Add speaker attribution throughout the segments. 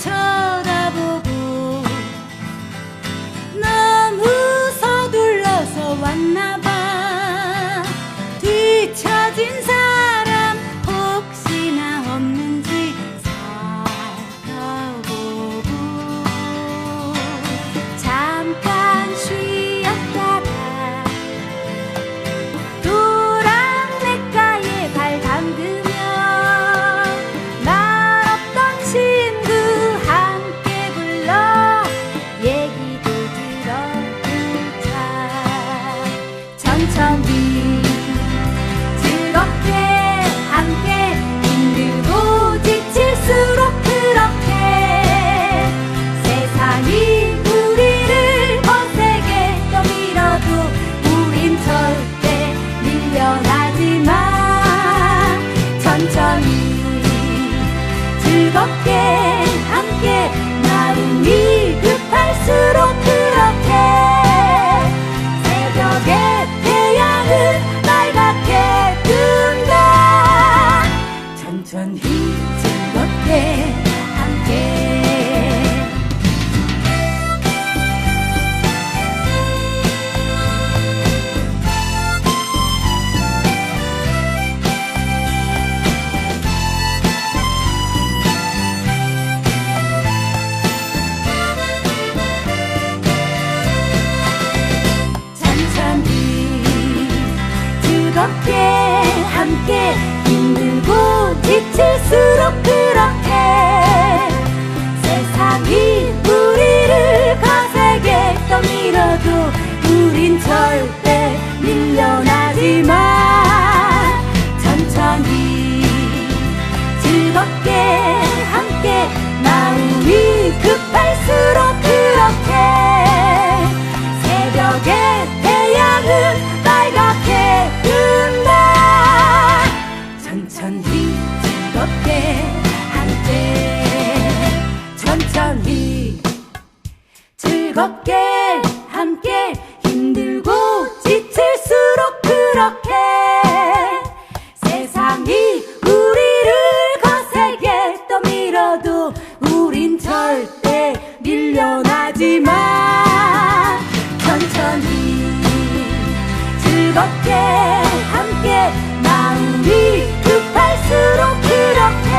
Speaker 1: time. time 밀려도 우린 절대 밀려나지만 천천히 즐겁게 함께 마음이 급할수록 그렇게 새벽에 태양은 빨갛게 뜬다. 천천히 즐겁게 함께 천천히 즐겁게 우린 절대 밀려나지 마. 천천히 즐겁게 함께 마음이 급할수록 그렇게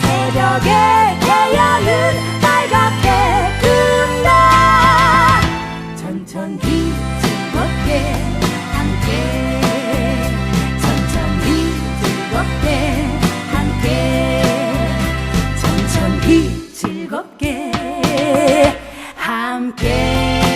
Speaker 1: 새벽에 태양은 빨갛게 뜬다. 천천히 즐겁게 함께 bem.